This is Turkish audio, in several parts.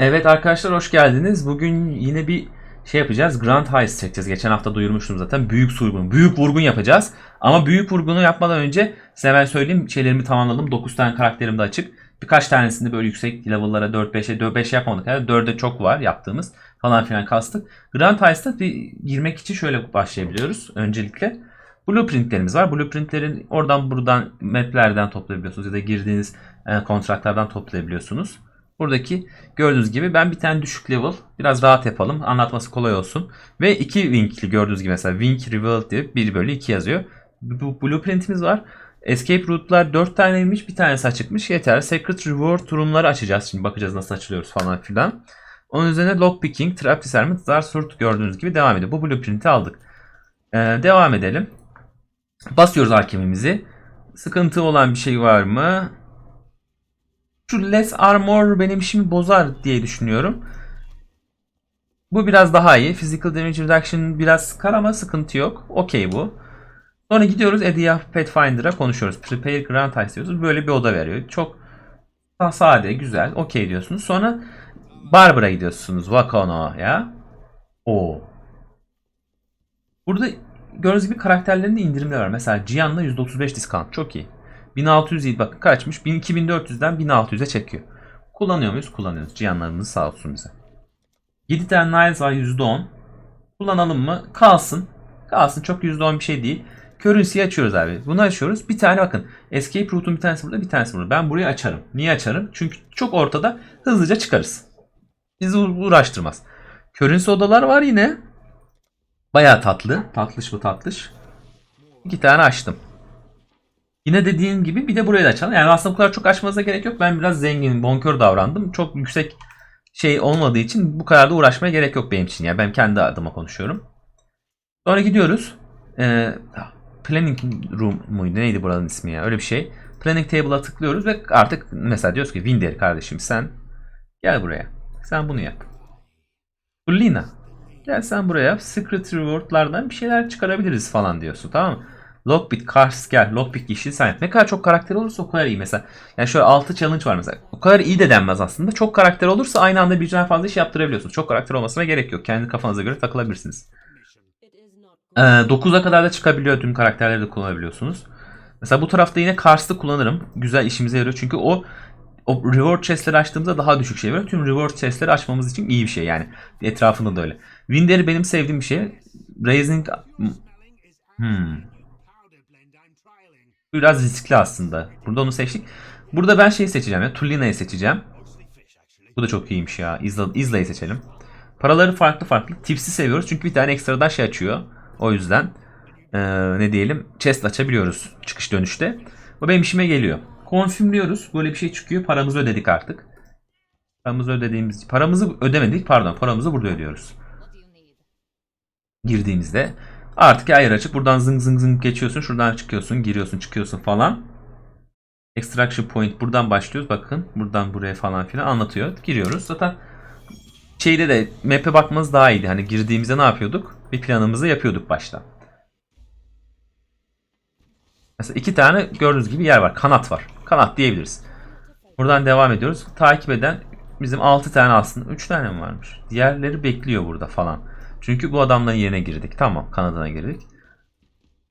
Evet arkadaşlar hoş geldiniz. Bugün yine bir şey yapacağız. Grand Heist çekeceğiz. Geçen hafta duyurmuştum zaten. Büyük soygun. Büyük vurgun yapacağız. Ama büyük vurgunu yapmadan önce size ben söyleyeyim. Şeylerimi tamamladım. 9 tane karakterim de açık. Birkaç tanesinde böyle yüksek level'lara 4-5'e 4-5 yapmadık. Yani 4'e çok var yaptığımız falan filan kastık. Grand Heist'a bir girmek için şöyle başlayabiliyoruz. Öncelikle blueprintlerimiz var. Blueprintlerin oradan buradan maplerden toplayabiliyorsunuz ya da girdiğiniz e, kontratlardan toplayabiliyorsunuz. Buradaki gördüğünüz gibi ben bir tane düşük level biraz rahat yapalım anlatması kolay olsun. Ve iki winkli gördüğünüz gibi mesela wink revealed diye 1 bölü 2 yazıyor. Bu blueprintimiz var. Escape route'lar 4 taneymiş bir tanesi açıkmış yeter. Secret reward durumları açacağız şimdi bakacağız nasıl açılıyoruz falan filan. Onun üzerine lockpicking, trap disarmament, zar sort gördüğünüz gibi devam ediyor. Bu blueprint'i aldık. Ee, devam edelim. Basıyoruz hakemimizi. Sıkıntı olan bir şey var mı? Şu less armor benim işimi bozar diye düşünüyorum. Bu biraz daha iyi. Physical damage reduction biraz sıkar ama sıkıntı yok. Okey bu. Sonra gidiyoruz Edia Pathfinder'a konuşuyoruz. Prepare Grand Heist diyoruz. Böyle bir oda veriyor. Çok sade, güzel. Okey diyorsunuz. Sonra Barbara gidiyorsunuz. Wakono'ya. O. Burada gördüğünüz gibi karakterlerin de indirimleri var. Mesela Gian'la %35 discount. Çok iyi. 1600 değil bakın kaçmış? 2400'den 1600'e çekiyor. Kullanıyor muyuz? Kullanıyoruz. Cihanlarımız sağ olsun bize. 7 tane Niles var %10. Kullanalım mı? Kalsın. Kalsın çok %10 bir şey değil. Currency'yi açıyoruz abi. Bunu açıyoruz. Bir tane bakın. Escape route'un bir tanesi burada bir tanesi burada. Ben burayı açarım. Niye açarım? Çünkü çok ortada hızlıca çıkarız. Bizi uğraştırmaz. Currency odalar var yine. Baya tatlı. Tatlış bu tatlış. İki tane açtım. Yine dediğim gibi bir de burayı da açalım. Yani aslında bu kadar çok açmanıza gerek yok. Ben biraz zengin, bonkör davrandım. Çok yüksek şey olmadığı için bu kadar da uğraşmaya gerek yok benim için. Yani ben kendi adıma konuşuyorum. Sonra gidiyoruz. Ee, planning room muydu? Neydi buranın ismi ya? Öyle bir şey. Planning table'a tıklıyoruz ve artık mesela diyoruz ki Winder kardeşim sen gel buraya. Sen bunu yap. Lina gel sen buraya. Secret rewardlardan bir şeyler çıkarabiliriz falan diyorsun tamam mı? Lockpick, Cars gel. Lockpick yeşil yap. Ne kadar çok karakter olursa o kadar iyi mesela. Yani şöyle 6 challenge var mesela. O kadar iyi de denmez aslında. Çok karakter olursa aynı anda birden fazla iş yaptırabiliyorsunuz. Çok karakter olmasına gerek yok. Kendi kafanıza göre takılabilirsiniz. Ee, 9'a kadar da çıkabiliyor. Tüm karakterleri de kullanabiliyorsunuz. Mesela bu tarafta yine Cars'ı kullanırım. Güzel işimize yarıyor. Çünkü o o reward chest'leri açtığımızda daha düşük şey veriyor. Tüm reward chest'leri açmamız için iyi bir şey yani. Etrafında da öyle. Winder'i benim sevdiğim bir şey. Raising... Hmm. Biraz riskli aslında. Burada onu seçtik. Burada ben şeyi seçeceğim ya. Tullina'yı seçeceğim. Bu da çok iyiymiş ya. Isla, Isla'yı seçelim. Paraları farklı farklı. Tips'i seviyoruz çünkü bir tane ekstradan şey açıyor. O yüzden ee, ne diyelim chest açabiliyoruz çıkış dönüşte. Bu benim işime geliyor. Konfirmliyoruz. Böyle bir şey çıkıyor. Paramızı ödedik artık. Paramızı ödediğimiz paramızı ödemedik. Pardon, paramızı burada ödüyoruz. Girdiğimizde Artık yer açık. Buradan zıng zıng zıng geçiyorsun. Şuradan çıkıyorsun, giriyorsun, çıkıyorsun falan. Extraction point buradan başlıyoruz. Bakın buradan buraya falan filan anlatıyor. Giriyoruz. Zaten şeyde de map'e bakmanız daha iyiydi. Hani girdiğimizde ne yapıyorduk? Bir planımızı yapıyorduk başta. Mesela iki tane gördüğünüz gibi yer var. Kanat var. Kanat diyebiliriz. Buradan devam ediyoruz. Takip eden bizim 6 tane aslında 3 tane mi varmış? Diğerleri bekliyor burada falan. Çünkü bu adamların yerine girdik. Tamam kanadına girdik.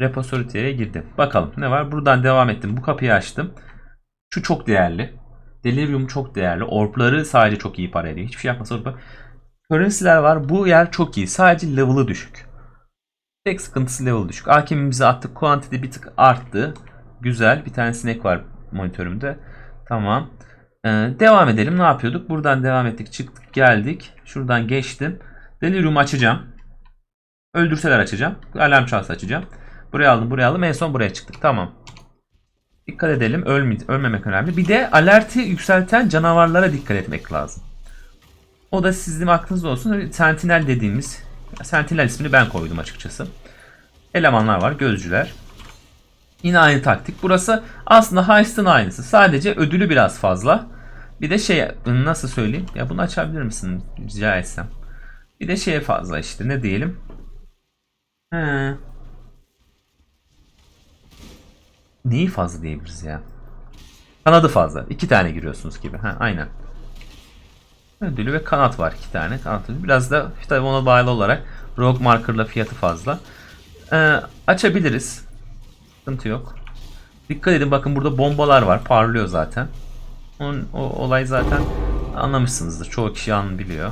Repository'e girdim. Bakalım ne var? Buradan devam ettim. Bu kapıyı açtım. Şu çok değerli. Delirium çok değerli. Orbları sadece çok iyi para ediyor. Hiçbir şey yapmasa orpa. Currency'ler var. Bu yer çok iyi. Sadece level'ı düşük. Tek sıkıntısı level düşük. Hakemimizi attık. Quantity bir tık arttı. Güzel. Bir tane sinek var monitörümde. Tamam. Ee, devam edelim. Ne yapıyorduk? Buradan devam ettik. Çıktık geldik. Şuradan geçtim. Delirium açacağım. Öldürseler açacağım. Alarm çalsa açacağım. Buraya aldım buraya aldım. En son buraya çıktık. Tamam. Dikkat edelim. Ölme, ölmemek önemli. Bir de alerti yükselten canavarlara dikkat etmek lazım. O da sizin aklınızda olsun. Sentinel dediğimiz. Sentinel ismini ben koydum açıkçası. Elemanlar var. Gözcüler. Yine aynı taktik. Burası aslında Heist'ın aynısı. Sadece ödülü biraz fazla. Bir de şey nasıl söyleyeyim? Ya bunu açabilir misin rica etsem? Bir de şeye fazla işte ne diyelim. He. Neyi fazla diyebiliriz ya? Kanadı fazla. İki tane giriyorsunuz gibi. Ha, aynen. Ödülü ve kanat var iki tane. Kanat. Biraz da tabii ona bağlı olarak Rogue Marker'la fiyatı fazla. Ee, açabiliriz. Sıkıntı yok. Dikkat edin bakın burada bombalar var. Parlıyor zaten. Onun, o olay zaten anlamışsınızdır. Çoğu kişi an biliyor.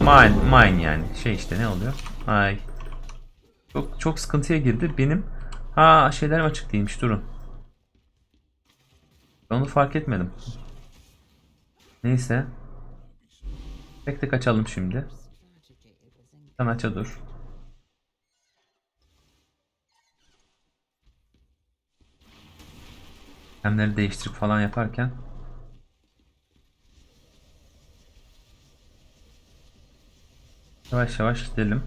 Mine, mine yani. Şey işte ne oluyor? Ay. Çok çok sıkıntıya girdi. Benim ha şeylerim açık değilmiş. Durun. Onu fark etmedim. Neyse. Tek tek açalım şimdi. Sen aça dur. Hemleri değiştirip falan yaparken Yavaş yavaş gidelim.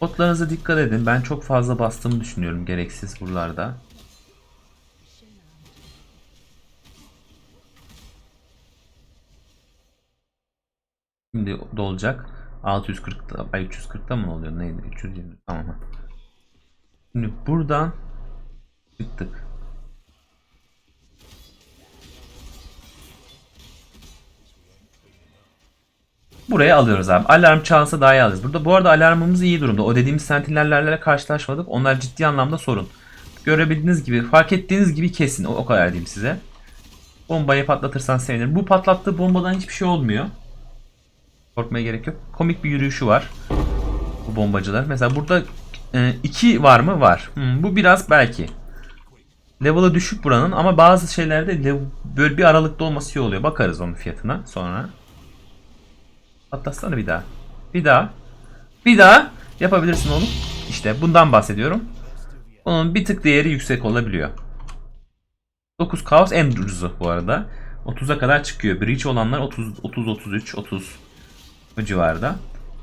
Botlarınıza dikkat edin. Ben çok fazla bastığımı düşünüyorum gereksiz buralarda. Şimdi dolacak. 640'da, ay 340'da mı oluyor? Neydi? 320. Tamam. Şimdi buradan çıktık. Buraya alıyoruz abi. Alarm çalsa daha iyi alırız. Burada bu arada alarmımız iyi durumda. O dediğimiz sentinellerle karşılaşmadık. Onlar ciddi anlamda sorun. Görebildiğiniz gibi, fark ettiğiniz gibi kesin. O, o kadar diyeyim size. Bombayı patlatırsan sevinirim. Bu patlattığı bombadan hiçbir şey olmuyor. Korkmaya gerek yok. Komik bir yürüyüşü var. Bu bombacılar. Mesela burada 2 var mı? Var. Hmm, bu biraz belki. Level'ı düşük buranın ama bazı şeylerde böyle bir aralıkta olması iyi oluyor. Bakarız onun fiyatına sonra. Atlatsana bir daha. Bir daha. Bir daha. Yapabilirsin oğlum. İşte bundan bahsediyorum. Onun bir tık değeri yüksek olabiliyor. 9 kaos en ucuzu bu arada. 30'a kadar çıkıyor. Breach olanlar 30 30 33 30 o civarda.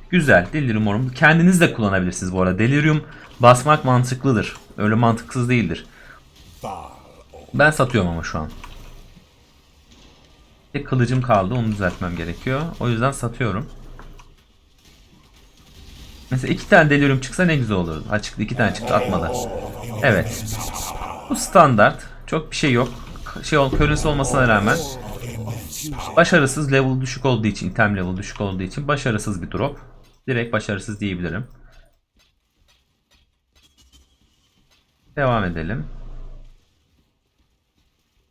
Güzel. Delirium Orum. Kendiniz de kullanabilirsiniz bu arada. Delirium basmak mantıklıdır. Öyle mantıksız değildir. Ben satıyorum ama şu an. Tek kılıcım kaldı. Onu düzeltmem gerekiyor. O yüzden satıyorum. Mesela iki tane delirium çıksa ne güzel olurdu. Ha çıktı iki tane çıktı atmadı. Evet. Bu standart. Çok bir şey yok. Şey ol, körünsü olmasına rağmen başarısız level düşük olduğu için, item level düşük olduğu için başarısız bir drop. Direkt başarısız diyebilirim. Devam edelim.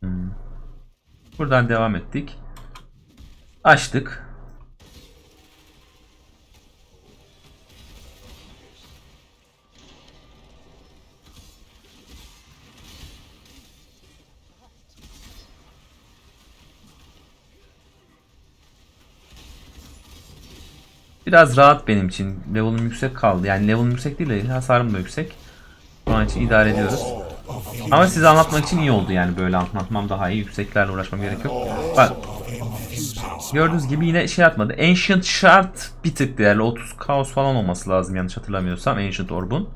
Hmm. Buradan devam ettik. Açtık. Biraz rahat benim için. Level'ım yüksek kaldı. Yani level'ım yüksek değil de hasarım da yüksek. Şu an için idare ediyoruz. Ama size anlatmak için iyi oldu yani böyle anlatmam daha iyi. Yükseklerle uğraşmam gerek yok. Bak. Gördüğünüz gibi yine şey atmadı. Ancient Shard bir tık değerli. 30 kaos falan olması lazım yanlış hatırlamıyorsam Ancient Orb'un.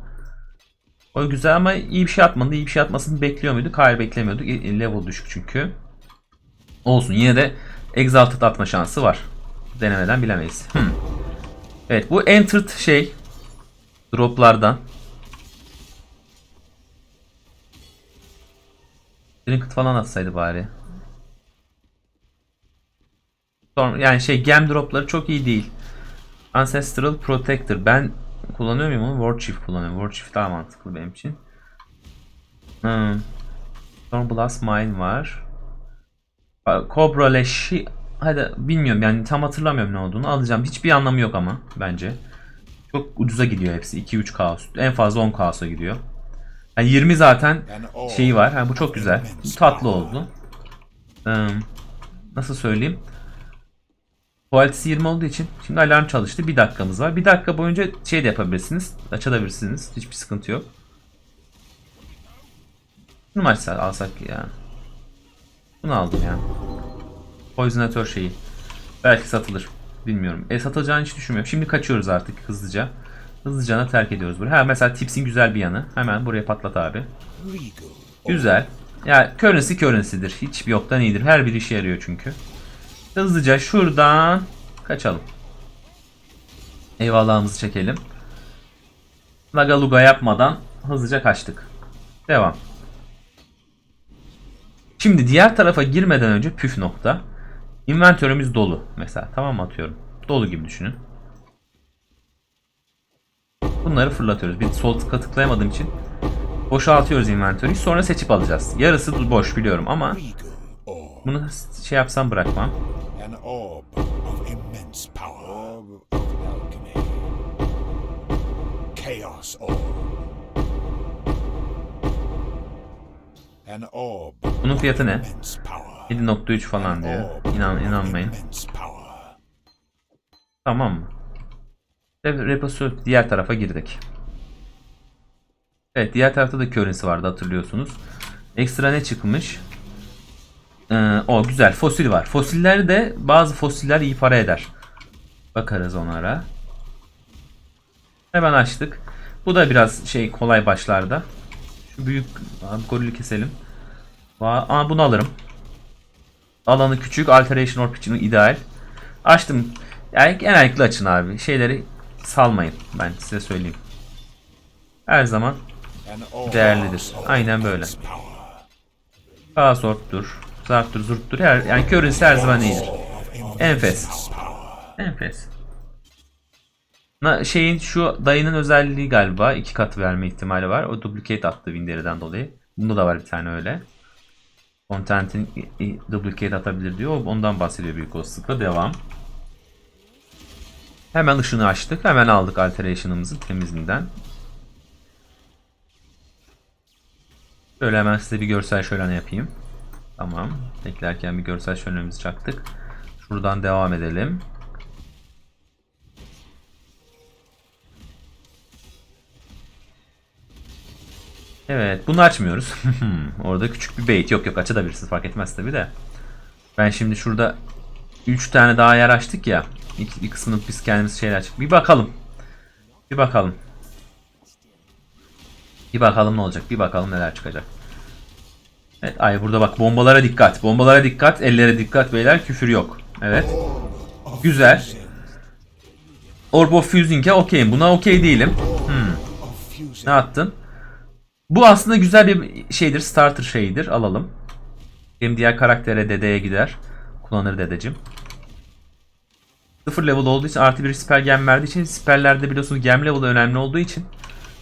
O güzel ama iyi bir şey atmadı. İyi bir şey atmasını bekliyor muyduk? Hayır beklemiyorduk. E, Level düşük çünkü. Olsun yine de Exalted atma şansı var. Denemeden bilemeyiz. Hmm. Evet bu entered şey droplardan. Trinket falan atsaydı bari. Yani şey gem dropları çok iyi değil. Ancestral Protector. Ben kullanıyor muyum onu? War Chief kullanıyorum. War Chief daha mantıklı benim için. Hmm. Sonra Blast Mine var. Cobra Leş'i hadi bilmiyorum yani tam hatırlamıyorum ne olduğunu alacağım. Hiçbir anlamı yok ama bence. Çok ucuza gidiyor hepsi. 2-3 kaos. En fazla 10 kaosa gidiyor. Yani 20 zaten şeyi var. Yani bu çok güzel. Bu tatlı oldu. Ee, nasıl söyleyeyim? Quality'si 20 olduğu için şimdi alarm çalıştı. Bir dakikamız var. Bir dakika boyunca şey de yapabilirsiniz. Açabilirsiniz. Hiçbir sıkıntı yok. Bunu mu açsak, alsak ya? Bunu aldım ya. Poisonatör şeyi. Belki satılır. Bilmiyorum. E satılacağını hiç düşünmüyorum. Şimdi kaçıyoruz artık hızlıca. Hızlıca terk ediyoruz burayı. Ha mesela tipsin güzel bir yanı. Hemen buraya patlat abi. Güzel. Ya yani currency currency'dir. Hiçbir yoktan iyidir. Her bir işe yarıyor çünkü. Hızlıca şuradan kaçalım. Eyvallahımızı çekelim. Lagaluga yapmadan hızlıca kaçtık. Devam. Şimdi diğer tarafa girmeden önce püf nokta. Inventörümüz dolu mesela. Tamam atıyorum. Dolu gibi düşünün. Bunları fırlatıyoruz. Bir sol tıka tıklayamadığım için boşaltıyoruz inventörü. Sonra seçip alacağız. Yarısı boş biliyorum ama bunu şey yapsam bırakmam. Bunun fiyatı ne? immense power. 7.3 falan diyor. İnan, inanmayın. Tamam mı? Ve reposu diğer tarafa girdik. Evet diğer tarafta da currency vardı hatırlıyorsunuz. Ekstra ne çıkmış? Ee, o güzel fosil var. Fosiller de bazı fosiller iyi para eder. Bakarız onlara. Hemen açtık. Bu da biraz şey kolay başlarda. Şu büyük gorili keselim. Aa, bunu alırım. Alanı küçük. Alteration Orb için ideal. Açtım. Yani genellikle açın abi. Şeyleri salmayın. Ben size söyleyeyim. Her zaman değerlidir. Aynen böyle. Pasorttur. Zarttur, zurttur. Her, yani currency her zaman iyidir. Enfes. Enfes. Na, şeyin şu dayının özelliği galiba iki kat verme ihtimali var. O duplicate attı Winder'den dolayı. Bunda da var bir tane öyle. Content'in duplicate atabilir diyor. Ondan bahsediyor büyük olasılıkla. Devam. Hemen ışını açtık. Hemen aldık alteration'ımızı temizinden. Şöyle hemen size bir görsel şölen yapayım. Tamam. Beklerken bir görsel şölenimizi çaktık. Şuradan devam edelim. Evet bunu açmıyoruz. Orada küçük bir bait. Yok yok açabilirsiniz fark etmez tabi de. Ben şimdi şurada 3 tane daha yer açtık ya. İlk, ilk kısmını biz kendimiz şeyler açtık. Bir bakalım. Bir bakalım. Bir bakalım ne olacak. Bir bakalım neler çıkacak. Evet ay burada bak bombalara dikkat. Bombalara dikkat. Ellere dikkat beyler. Küfür yok. Evet. Güzel. Orb of Fusing'e okeyim. Buna okey değilim. fusing. Ne attın? Bu aslında güzel bir şeydir. Starter şeyidir. Alalım. Benim diğer karaktere dedeye gider. Kullanır dedecim. Sıfır level olduğu için artı bir spell gem verdiği için spellerde biliyorsunuz gem level önemli olduğu için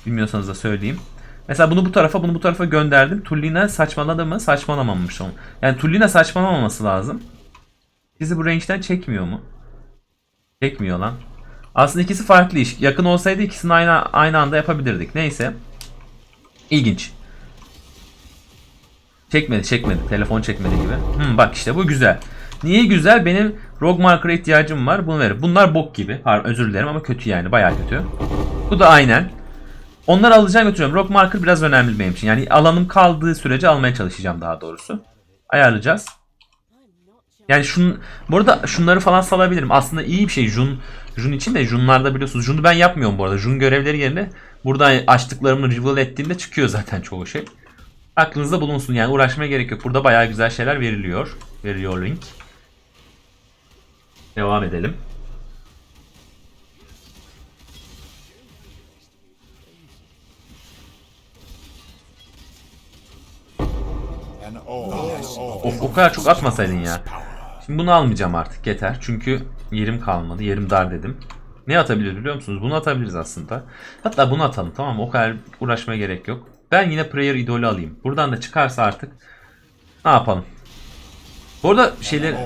bilmiyorsanız da söyleyeyim. Mesela bunu bu tarafa bunu bu tarafa gönderdim. Tullina saçmaladı mı? Saçmalamamış onu. Yani Tullina saçmalamaması lazım. Bizi bu range'den çekmiyor mu? Çekmiyor lan. Aslında ikisi farklı iş. Yakın olsaydı ikisini aynı aynı anda yapabilirdik. Neyse. İlginç. Çekmedi çekmedi. Telefon çekmedi gibi. Hmm, bak işte bu güzel. Niye güzel? Benim Rogue Marker'a ihtiyacım var. Bunu verir. Bunlar bok gibi. Har özür dilerim ama kötü yani. Bayağı kötü. Bu da aynen. Onları alacağım götürüyorum. Rock Marker biraz önemli benim için. Yani alanım kaldığı sürece almaya çalışacağım daha doğrusu. Ayarlayacağız. Yani şun, bu arada şunları falan salabilirim. Aslında iyi bir şey Jun, Jun için de Junlarda biliyorsunuz. Jun'u ben yapmıyorum bu arada. Jun görevleri yerine burada açtıklarımı reveal ettiğimde çıkıyor zaten çoğu şey. Aklınızda bulunsun yani uğraşmaya gerek yok. Burada bayağı güzel şeyler veriliyor. Veriliyor link. Devam edelim. Of o kadar çok atmasaydın ya. Şimdi bunu almayacağım artık yeter. Çünkü yerim kalmadı. Yerim dar dedim. Ne atabiliriz biliyor musunuz? Bunu atabiliriz aslında. Hatta bunu atalım tamam mı? O kadar uğraşmaya gerek yok. Ben yine Prayer idolü alayım. Buradan da çıkarsa artık ne yapalım? Bu arada şeyleri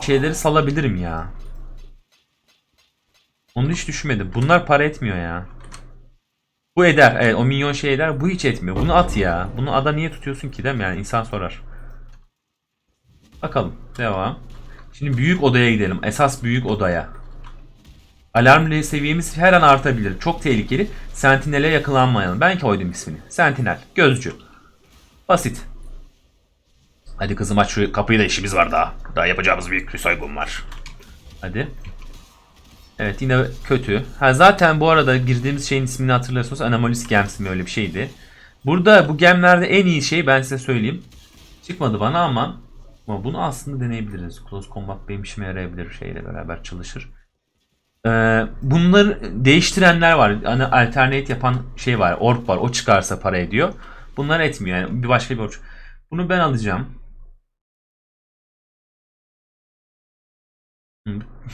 şeyleri salabilirim ya. Onu hiç düşünmedim. Bunlar para etmiyor ya. Bu eder. Evet o minyon şey eder. Bu hiç etmiyor. Bunu at ya. Bunu ada niye tutuyorsun ki değil mi? Yani insan sorar. Bakalım. Devam. Şimdi büyük odaya gidelim. Esas büyük odaya. Alarm seviyemiz her an artabilir. Çok tehlikeli. Sentinel'e yakılanmayalım. Ben koydum ismini. Sentinel. Gözcü. Basit. Hadi kızım aç şu kapıyı da işimiz var daha. Daha yapacağımız büyük bir soygun var. Hadi. Evet yine kötü. Ha zaten bu arada girdiğimiz şeyin ismini hatırlıyorsunuz. Anomalous Gems mi öyle bir şeydi. Burada bu gemlerde en iyi şey ben size söyleyeyim. Çıkmadı bana ama ama bunu aslında deneyebiliriz. Close Combat benim işime yarayabilir şeyle beraber çalışır. Ee, bunları değiştirenler var. Hani alternate yapan şey var. Orb var. O çıkarsa para ediyor. Bunlar etmiyor. Yani bir başka bir orb. Bunu ben alacağım.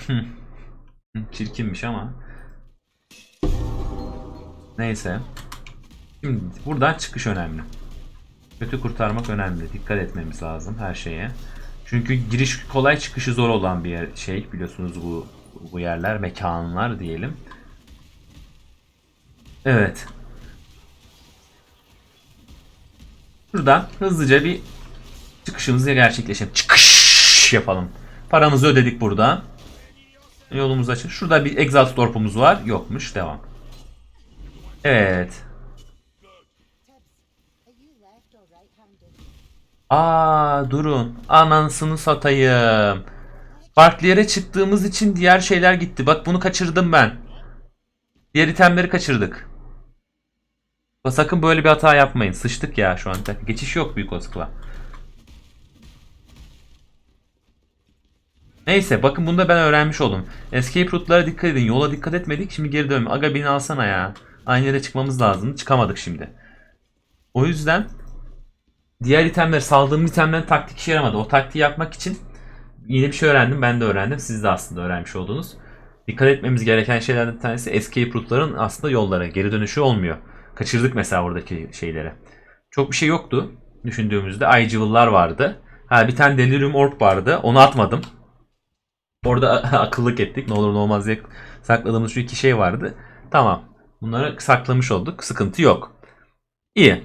Çirkinmiş ama. Neyse. Şimdi buradan çıkış önemli. Kötü kurtarmak önemli. Dikkat etmemiz lazım her şeye. Çünkü giriş kolay çıkışı zor olan bir yer, şey biliyorsunuz bu bu yerler mekanlar diyelim. Evet. Buradan hızlıca bir çıkışımızı gerçekleşelim. Çıkış yapalım. Paramızı ödedik burada. Yolumuz açık. Şurada bir exhaust torpumuz var. Yokmuş. Devam. Evet. Aa durun. Anasını satayım. Farklı yere çıktığımız için diğer şeyler gitti. Bak bunu kaçırdım ben. Diğer itemleri kaçırdık. Sakın böyle bir hata yapmayın. Sıçtık ya şu an. Geçiş yok büyük olasılıkla. Neyse bakın bunu da ben öğrenmiş oldum. Escape route'lara dikkat edin. Yola dikkat etmedik. Şimdi geri dönme. Aga beni alsana ya. Aynı yere çıkmamız lazım. Çıkamadık şimdi. O yüzden diğer itemler saldığım itemlerin taktik işe yaramadı. O taktiği yapmak için yeni bir şey öğrendim. Ben de öğrendim. Siz de aslında öğrenmiş oldunuz. Dikkat etmemiz gereken şeylerden bir tanesi escape route'ların aslında yollara geri dönüşü olmuyor. Kaçırdık mesela oradaki şeyleri. Çok bir şey yoktu düşündüğümüzde. Aycıvıllar vardı. Ha bir tane Delirium Orb vardı. Onu atmadım. Orada akıllık ettik. Ne olur ne olmaz diye sakladığımız şu iki şey vardı. Tamam. Bunları saklamış olduk. Sıkıntı yok. İyi.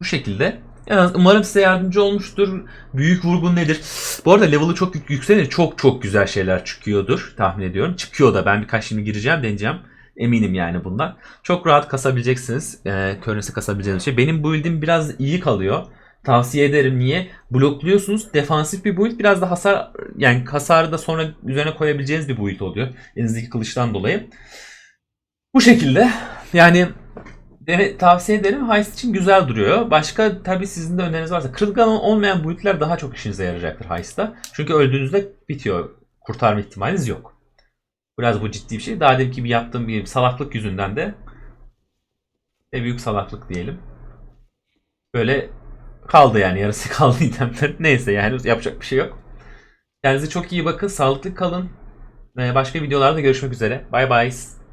Bu şekilde. En az umarım size yardımcı olmuştur. Büyük vurgun nedir? Bu arada level'ı çok yük- yükselince çok çok güzel şeyler çıkıyordur tahmin ediyorum. Çıkıyor da ben birkaç şimdi gireceğim deneyeceğim. Eminim yani bundan. Çok rahat kasabileceksiniz. E, currency kasabileceğiniz şey. Benim build'im biraz iyi kalıyor. Tavsiye ederim. Niye? Blokluyorsunuz. Defansif bir build. Biraz da hasar yani hasarı da sonra üzerine koyabileceğiniz bir build oluyor. Elinizdeki kılıçtan dolayı. Bu şekilde. Yani Dene, tavsiye ederim. Heist için güzel duruyor. Başka tabii sizin de öneriniz varsa. Kırılgan olmayan build'ler daha çok işinize yarayacaktır Heist'ta. Çünkü öldüğünüzde bitiyor. Kurtarma ihtimaliniz yok. Biraz bu ciddi bir şey. Daha demin gibi yaptığım bir salaklık yüzünden de ve büyük salaklık diyelim. Böyle kaldı yani yarısı kaldı itemler. Neyse yani yapacak bir şey yok. Kendinize çok iyi bakın. Sağlıklı kalın. Ee, Başka videolarda görüşmek üzere. Bye bye.